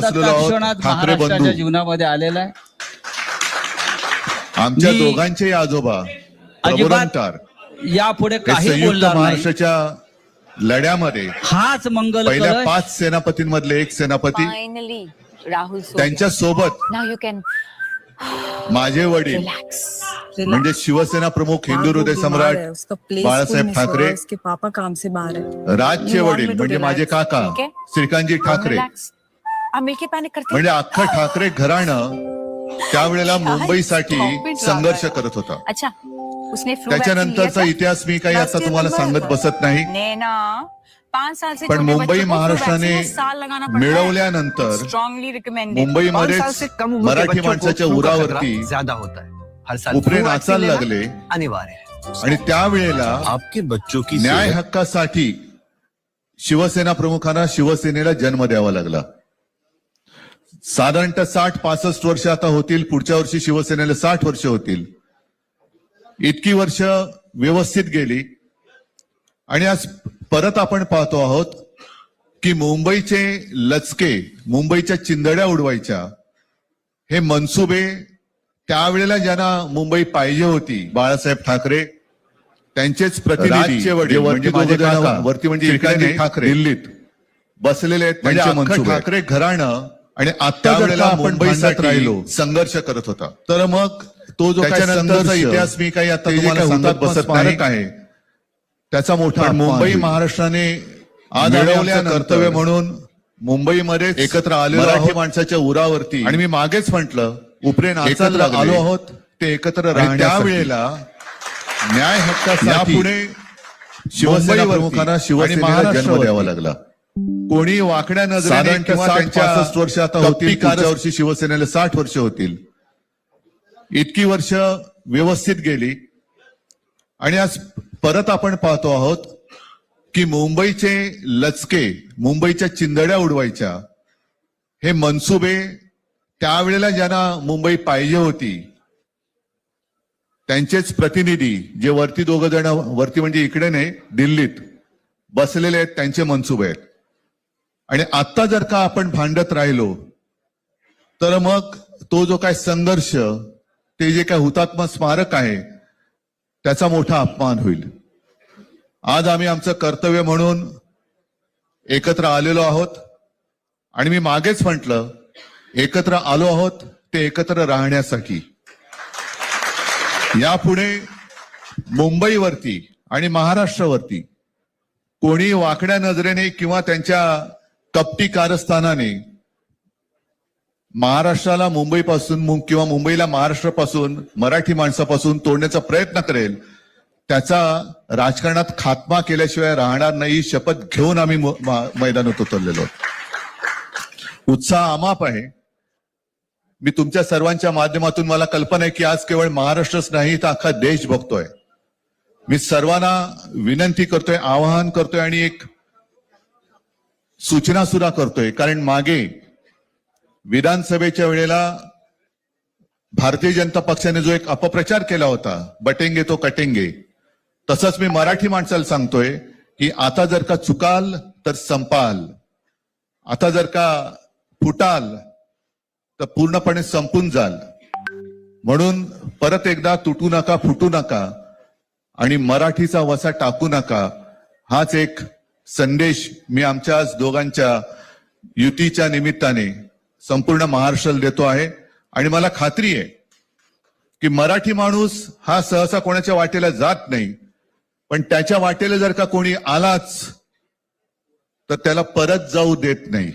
पहिल्यांदा बसलेलो आहोत. क्षणात ठाकरे महाराष्ट्राच्या बंधू. जीवनामध्ये आलेला आहे. आमच्या दोघांचे आजोबा प्रबोधनकार यापुढे काही संयुक्त बोलणार नाही. महाराष्ट्राच्या लढ्यामध्ये हाच मंगल पहिल्या पाच सेनापतींमधले एक सेनापती Finally, Rahul Sonia. त्यांच्यासोबत Now you can माझे वडील relax. म्हणजे शिवसेना प्रमुख हिंदू हृदय सम्राट बाळासाहेब ठाकरे उसके पापा काम से बाहर है राजचे वडील म्हणजे माझे? काका. श्रीकांतजी ठाकरे. मिलके पैनिक करते म्हणजे अख्खं ठाकरे घराणं त्यावेळेला मुंबईसाठी संघर्ष. करत होता अच्छा उसने त्याच्यानंतरचा इतिहास मी काही आता तुम्हाला सांगत. बसत नाही था? नैना पाँच साल से पण छोटे मुंबई बच्चों को flu महाराष्ट्राने vaccine साल लगाना पड़ता है. मिळवल्यानंतर के मराठी माणसाच्या उरावरती ज्यादा होता है हर साल उपरे नाचायला लागले अनिवार्य आणि त्यावेळेला आपके बच्चों की न्याय हक्कासाठी शिवसेना प्रमुखांना शिवसेनेला जन्म द्यावा लागला साधारणतः साठ पासष्ट वर्ष आता होतील पुढच्या वर्षी शिवसेनेला साठ वर्ष होतील इतकी वर्ष व्यवस्थित गेली आणि आज परत आपण पाहतो आहोत की मुंबईचे लचके मुंबईच्या चिंदड्या उडवायच्या हे मनसुबे त्यावेळेला ज्यांना मुंबई पाहिजे होती बाळासाहेब ठाकरे त्यांचेच प्रतिनिधी राजचे वडील, जे म्हणजे वरती म्हणजे ठाकरे. दिल्लीत बसलेले आहेत म्हणजे. ठाकरे घराणं आणि आता वेळेला मुंबईसाठी राहिलो, संघर्ष करत होता तर मग तो जो काही त्याच्यानंतरचा संघर्ष इतिहास मी काही आता तुम्हाला सांगत बसत नाही आहे त्याचा मोठा पण मुंबई. महाराष्ट्राने आज मिळवल्यानंतर कर्तव्य म्हणून मुंबईमध्ये एकत्र आलेलो मराठी. माणसाच्या उरावरती आणि मी मागेच म्हंटल उपरे एकत्र. आलो आहोत ते एकत्र. त्यावेळेला न्याय हक्कासाठी यापुढे शिवसेना प्रमुखांना शिवसेनेला जन्म द्यावा लागला कोणी वाकड्या नजरेने किंवा त्यांच्या वर्ष आता होतील, पुढच्या वर्षी शिवसेनेला साठ वर्ष होतील. इतकी वर्ष व्यवस्थित गेली. आणि आज परत आपण पाहतो आहोत की मुंबईचे लचके मुंबईच्या चिंदड्या उडवायच्या हे मनसुबे त्यावेळेला ज्यांना मुंबई पाहिजे होती त्यांचेच प्रतिनिधी जे वरती दोघं जण वरती म्हणजे इकडे नाही दिल्लीत बसलेले आहेत त्यांचे मनसुबे आहेत. आणि आता जर का आपण भांडत राहिलो तर मग तो जो काय संघर्ष ते जे काय हुतात्मा स्मारक आहे त्याचा मोठा अपमान होईल. आज आम्ही आमचं कर्तव्य म्हणून एकत्र आलेलो आहोत. आणि मी मागेच म्हटलं एकत्र आलो आहोत ते एकत्र राहण्यासाठी. यापुढे मुंबईवरती आणि महाराष्ट्रावरती कोणी वाकड्या नजरेने किंवा त्यांच्या कपटी कारस्थानाने महाराष्ट्राला मुंबईपासून किंवा मुंबईला महाराष्ट्रापासून मराठी माणसापासून तोडण्याचा प्रयत्न करेल त्याचा राजकारणात खात्मा केल्याशिवाय राहणार नाही शपथ घेऊन आम्ही मैदानात उतरलेलो उत्साह अमाप आहे. मी तुमच्या सर्वांच्या माध्यमातून मला कल्पना आहे की आज केवळ महाराष्ट्रच नाही तर अख्खा देश बघतोय. मी सर्वांना विनंती करतोय आवाहन करतोय आणि एक सूचना सुद्धा करतोय. कारण मागे विधानसभेच्या वेळेला भारतीय जनता पक्षाने जो एक अपप्रचार केला होता बटेंगे तो कटेंगे. तसंच मी मराठी माणसाला सांगतोय की आता जर का चुकाल तर संपाल. आता जर का फुटाल तर पूर्णपणे संपून जाल. म्हणून परत एकदा तुटू नका फुटू नका आणि मराठीचा वसा टाकू नका. हाच एक संदेश मी आमच्या आज दोघांच्या युतीच्या निमित्ताने संपूर्ण महाराष्ट्राला देतो आहे. आणि मला खात्री आहे की मराठी माणूस हा सहसा कोणाच्या वाटेला जात नाही. पण त्याच्या वाटेला जर का कोणी आलाच तर त्याला परत जाऊ देत नाही.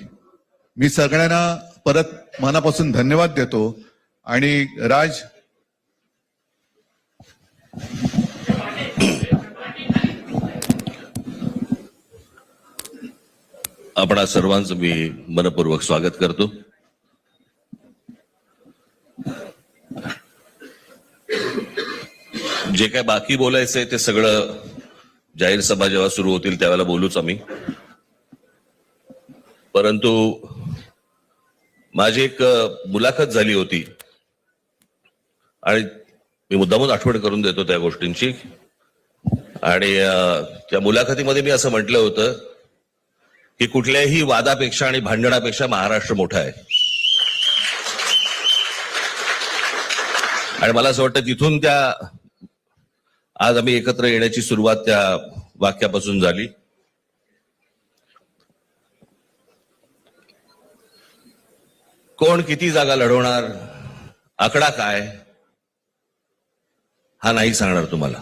मी सगळ्यांना परत मनापासून धन्यवाद देतो. आणि राज आपणा सर्वांचं मी मनपूर्वक स्वागत करतो. जे काय बाकी बोलायचंय ते सगळं जाहीर सभा जेव्हा सुरू होतील त्यावेळेला बोलूच आम्ही. परंतु माझी एक मुलाखत झाली होती. आणि मी मुद्दामून आठवण करून देतो त्या गोष्टींची. आणि त्या मुलाखतीमध्ये मी असं म्हटलं होतं की कुठल्याही वादापेक्षा आणि भांडणापेक्षा महाराष्ट्र मोठा आहे. आणि मला असं वाटतं तिथून त्या आज आम्ही एकत्र येण्याची सुरुवात त्या वाक्यापासून झाली. कोण किती जागा लढवणार आकडा काय हा नाही सांगणार तुम्हाला.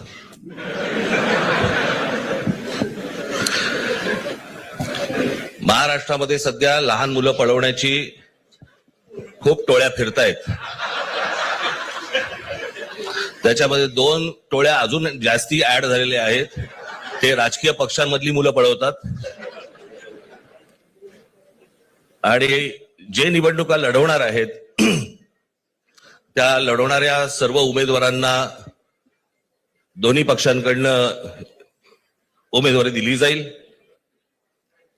महाराष्ट्रामध्ये सध्या लहान मुलं पळवण्याची खूप टोळ्या फिरतायत. त्याच्यामध्ये दोन टोळ्या अजून जास्ती ऍड झालेल्या आहेत. ते राजकीय पक्षांमधली मुलं पळवतात. आणि जे निवडणुका लढवणार आहेत त्या लढवणाऱ्या सर्व उमेदवारांना दोन्ही पक्षांकडनं उमेदवारी दिली जाईल.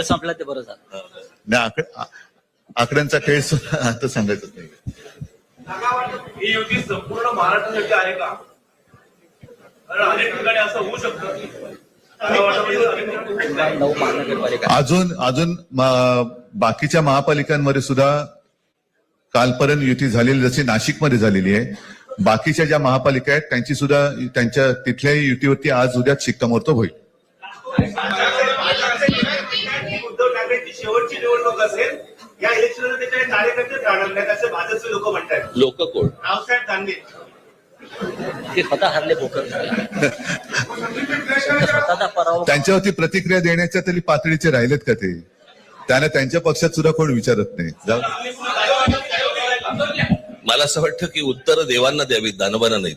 खेळ संपला ते बरं झालं. नाही आकड- आकड्यांचा खेळ सुद्धा आता सांगायचं नाही. ही युती संपूर्ण महाराष्ट्रासाठी आहे का? कारण अनेक ठिकाणी असं होऊ शकतं. की मला वाटतं अनेक ठिकाणी नऊ महानगरपालिका. अजून अजून म- बाकीच्या महापालिकांमध्ये सुद्धा कालपर्यंत युती झालेली जशी नाशिकमध्ये झालेली आहे. बाकीच्या ज्या महापालिका आहेत त्यांची सुद्धा त्यांच्या तिथल्याही युतीवरती आज उद्याच शिक्कामोर्तब होईल. निवडणूक असेल या इलेक्शनला त्याच्या कार्यकर्ते राहणार नाहीत असे भाजपचे लोक म्हणतात लोक कोण? रावसाहेब दानवे. ते स्वतः हरले बोकड स्वतःचा पराभव त्यांच्यावरती प्रतिक्रिया देण्याच्या तरी पातळीचे राहिलेत का ते? त्यांना त्यांच्या पक्षात सुद्धा कोण विचारत नाही. जाऊ मला असं वाटतं की उत्तर देवांना द्यावीत दानवांना नाहीत.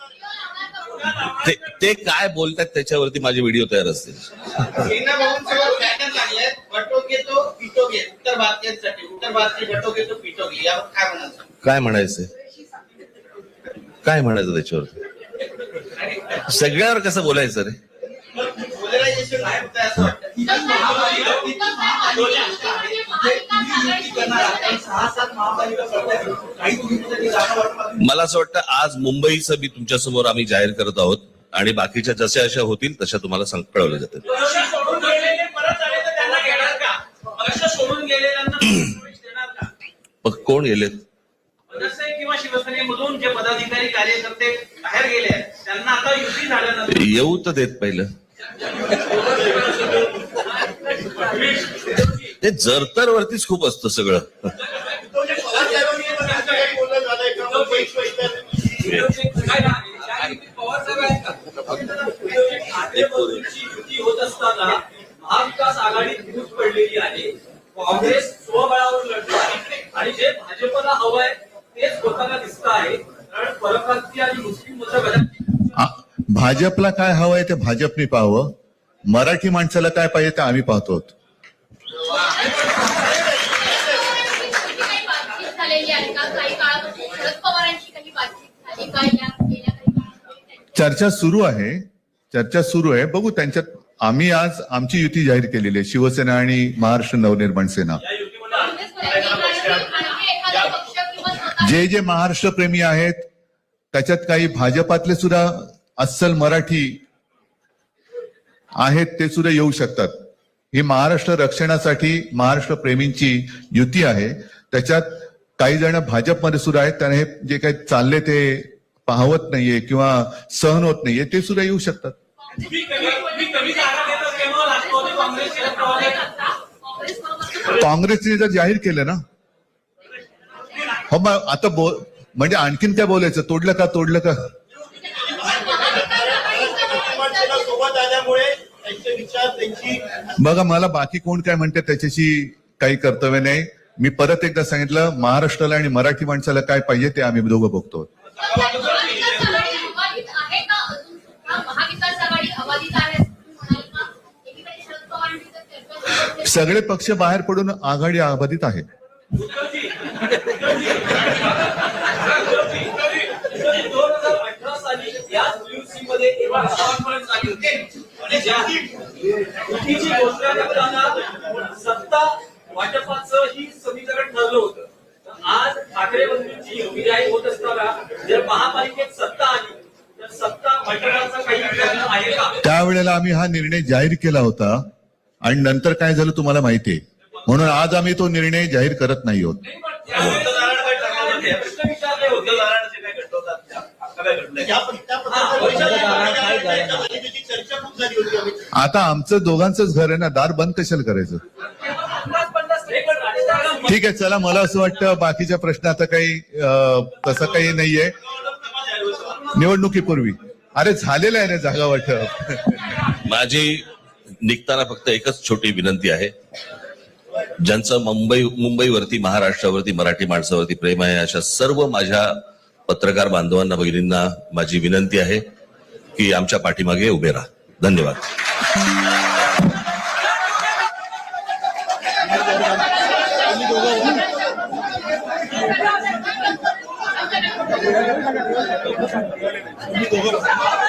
ते ते काय बोलतात त्याच्यावरती माझे व्हिडिओ तयार असतील. काय म्हणायचंय? काय म्हणायचं त्याच्यावर सगळ्यावर कसं बोलायचं रे? मला असं वाटतं आज मुंबईचं मी तुमच्यासमोर आम्ही जाहीर करत आहोत आणि बाकीच्या जशा अशा होतील तशा तुम्हाला सांग कळवलं जातं. मग कोण गेलेत मनसे किंवा शिवसेनेमधून जे पदाधिकारी कार्यकर्ते बाहेर गेले येऊ तर देत पहिलं. ते जरतर वरतीच खूप असतं सगळं. युती होत असताना महाविकास आघाडी पडलेली आहे काँग्रेस स्वबळावर लढतो आहे आणि जे भाजपला काय तेच होताना दिसत आहे कारण आणि मुस्लिम भाजपला काय हवंय ते भाजपने पाहावं. मराठी माणसाला काय पाहिजे ते आम्ही पाहतो काही बातचीत झालेली आहे का काही काळापासून शरद पवारांची काही बातचीत झाली का या गेल्या काही काळामध्ये चर्चा सुरू आहे. चर्चा सुरू आहे. बघू त्यांच्यात आम्ही आज आमची युती जाहीर केलेली आहे. शिवसेना आणि महाराष्ट्र नवनिर्माण सेना. जे जे महाराष्ट्र प्रेमी आहेत त्याच्यात काही भाजपातले सुद्धा अस्सल मराठी आहेत ते सुद्धा येऊ शकतात. ही महाराष्ट्र रक्षणासाठी महाराष्ट्र प्रेमींची युती आहे. त्याच्यात काही जण भाजपमध्ये सुद्धा आहेत. त्यांना हे जे काही चालले ते पाहवत नाहीये किंवा सहन होत नाहीये ते सुद्धा येऊ शकतात. काँग्रेसने तर जाहीर केलं ना? हो मग आता बोल म्हणजे आणखीन काय बोलायचं? तोडलं का तोडलं का? बघा मला बाकी कोण काय म्हणते त्याच्याशी काही कर्तव्य नाही. मी परत एकदा सांगितलं महाराष्ट्राला आणि मराठी माणसाला काय पाहिजे ते आम्ही दोघं बघतो. सगळे पक्ष बाहेर पडून आघाडी अबाधित आहे. सत्ता वाटपाचं ही समीकरण ठरलं होतं. आज ठाकरे बंधूंची युती जाहीर होत असताना जर महापालिकेत सत्ता आली तर सत्ता वाटपाचा काही विचार आहे का? त्यावेळेला आम्ही हा निर्णय जाहीर केला होता आणि नंतर काय झालं तुम्हाला माहितीये म्हणून आज आम्ही तो निर्णय जाहीर करत नाही होते. आता आमचं दोघांचंच घर आहे ना दार बंद कशाला करायचं? ठीक आहे चला मला असं वाटतं बाकीच्या प्रश्न आता काही तसं काही नाहीये. निवडणुकीपूर्वी. अरे झालेलं आहे ना जागा वाटप. माझी निघताना फक्त एकच छोटी विनंती आहे. ज्यांचं मुंबई मुंबईवरती महाराष्ट्रावरती मराठी माणसावरती प्रेम आहे अशा सर्व माझ्या पत्रकार बांधवांना भगिनींना माझी विनंती आहे की आमच्या पाठीमागे उभे राहा. धन्यवाद. 你走个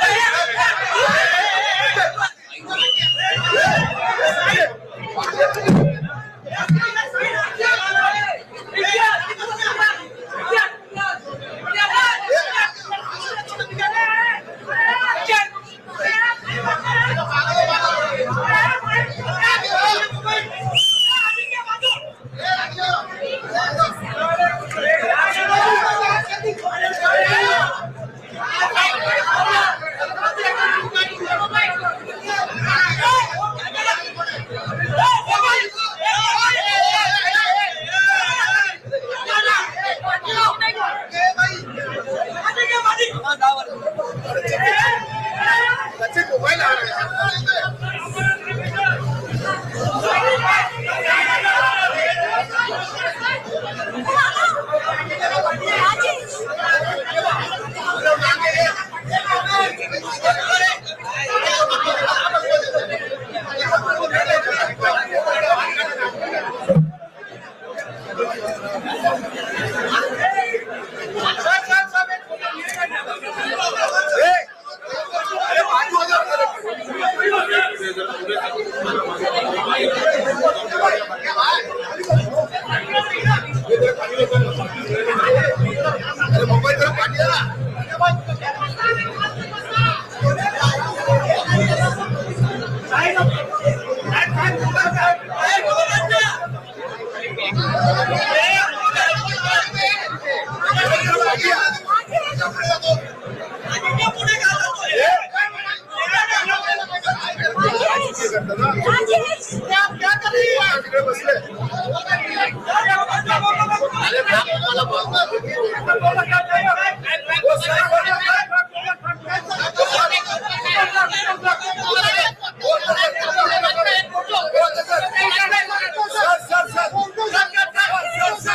मोबाईल तर बसले